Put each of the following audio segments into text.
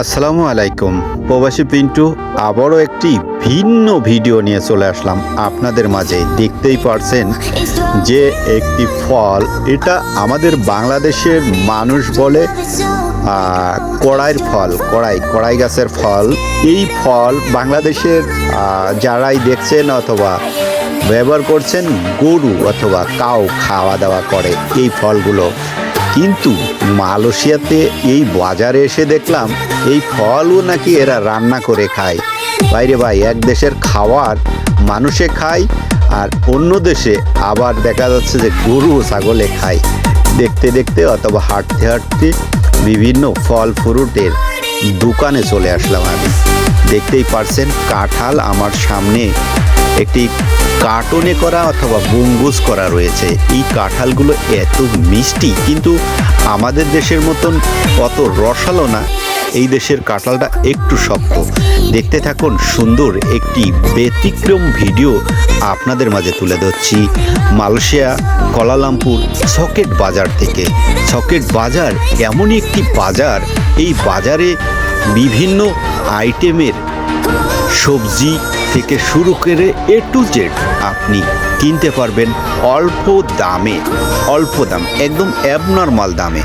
আসসালামু আলাইকুম। প্রবাসী পিন্টু, আবারও একটি ভিন্ন ভিডিও নিয়ে চলে আসলাম আপনাদের মাঝে। দেখতেই পারছেন যে একটি ফল, এটা আমাদের বাংলাদেশের মানুষ বলে কড়াইয়ের ফল, কড়াই কড়াই গাছের ফল। এই ফল বাংলাদেশের যারাই দেখছেন অথবা ব্যবহার করছেন গরু অথবা কাউ খাওয়া দাওয়া করে, এই ফলগুলো কিন্তু মালয়েশিয়াতে এই বাজারে এসে দেখলাম এই ফলও নাকি এরা রান্না করে খায়। বাইরে ভাই, এক দেশের খাওয়ার মানুষে খায় আর অন্য দেশে আবার দেখা যাচ্ছে যে গরু ছাগলে খায়। দেখতে দেখতে অথবা হাঁটতে হাঁটতে বিভিন্ন ফল ফ্রুটের দোকানে চলে আসলাম আমি। দেখতেই পারছেন, কাঁঠাল আমার সামনে একটি কার্টনে করা অথবা বুঙ্গুস করা রয়েছে। এই কাঁঠালগুলো এত মিষ্টি, কিন্তু আমাদের দেশের মতন অত রসালো না। এই দেশের কাঁঠালটা একটু শক্ত। দেখতে থাকুন সুন্দর একটি ব্যতিক্রম ভিডিও আপনাদের মাঝে তুলে ধরছি। মালয়েশিয়া কলালামপুর সকেট বাজার থেকে। সকেট বাজার এমনই একটি বাজার। এই বাজারে বিভিন্ন আইটেমের সবজি থেকে শুরু করে এ টু জেড আপনি কিনতে পারবেন অল্প দামে, অল্প দাম, একদম অ্যাবনর্মাল দামে।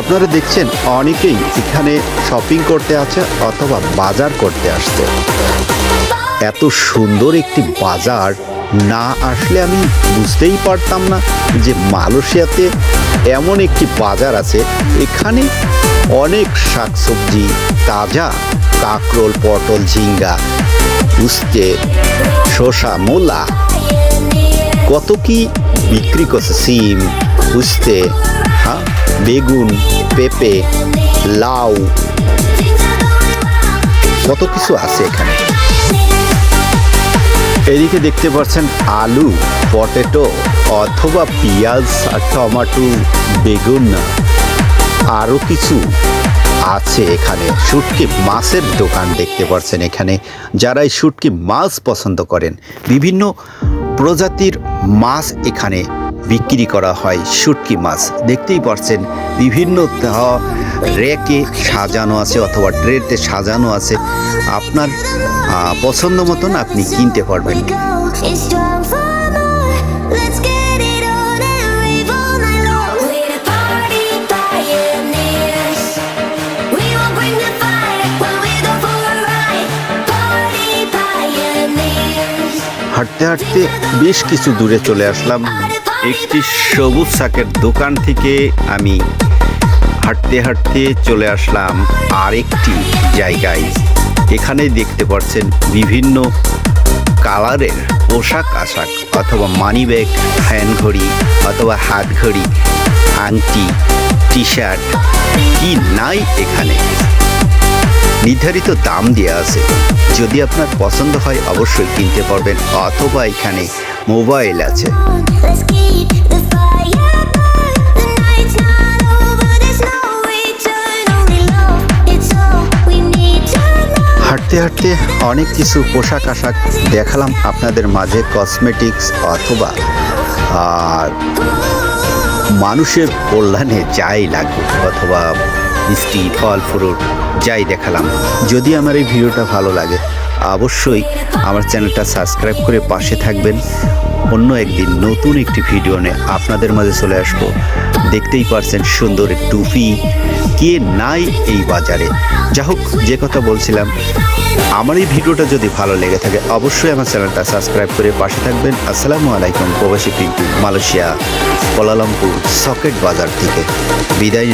আপনারা দেখছেন অনেকেই এখানে শপিং করতে আছে অথবা বাজার করতে আসছে এত সুন্দর একটি বাজার না আসলে আমি বুঝতেই পারতাম না যে মালয়েশিয়াতে এমন একটি বাজার আছে, এখানে অনেক শাকসবজি, তাজা কাঁকরোল, পটল, ঝিঙ্গা উস্তে শসা, মূলা, কত কি বিক্রি করছে, সিম, উস্তে বেগুন, পেঁপে, লাউ, কত কিছু আছে এখানে। এদিকে দেখতে পাচ্ছেন আলু, পটেটো অথবা পেঁয়াজ আর টমাটো, বেগুন। আরও কিছু আছে এখানে। শুটকি মাছের দোকান দেখতে পাচ্ছেন এখানে। যারা এই শুটকি মাছ পছন্দ করেন, বিভিন্ন প্রজাতির মাছ এখানে বিক্রি করা হয় শুটকি মাছ। দেখতেই পারছেন, বিভিন্ন রেকে সাজানো আছে অথবা ট্রেতে সাজানো আছে। আপনার পছন্দ মতন আপনি কিনতে পারবেন। হাঁটতে হাঁটতে বেশ কিছু দূরে চলে আসলাম। একটি সবুজ শাকের দোকান থেকে আমি হাঁটতে হাঁটতে চলে আসলাম আরেকটি জায়গায়। এখানে দেখতে পাচ্ছেন বিভিন্ন কালারের পোশাক আশাক অথবা মানি ব্যাগ হ্যান্ড ঘড়ি অথবা হাত ঘড়ি, আংটি টি শার্ট কি নাই এখানে? নির্ধারিত দাম দেওয়া আছে। যদি আপনার পছন্দ হয় অবশ্যই কিনতে পারবেন অথবা এখানে মোবাইল আছে. হাঁটতে হাঁটতে অনেক কিছু পোশাক আশাক দেখালাম আপনাদের মাঝে কসমেটিক্স অথবা আর মানুষের কল্যাণে যাই লাগবে অথবা মিষ্টি ফল ফ্রুট যাই দেখালাম। যদি আমার এই ভিডিওটা ভালো লাগে অবশ্যই আমার চ্যানেলটা সাবস্ক্রাইব করে পাশে থাকবেন। অন্য একদিন নতুন একটি ভিডিও নিয়ে আপনাদের মাঝে চলে আসব। দেখতেই পারছেন সুন্দর টুপি কে নাই এই বাজারে। যা হোক, যে কথা বলছিলাম, আমার এই ভিডিওটা যদি ভালো লেগে থাকে, অবশ্যই আমার চ্যানেলটা সাবস্ক্রাইব করে পাশে থাকবেন। আসসালামু আলাইকুম, প্রবাসী পিন্টু মালয়েশিয়া, কোলালামপুর, সকেট বাজার থেকে। বিদায়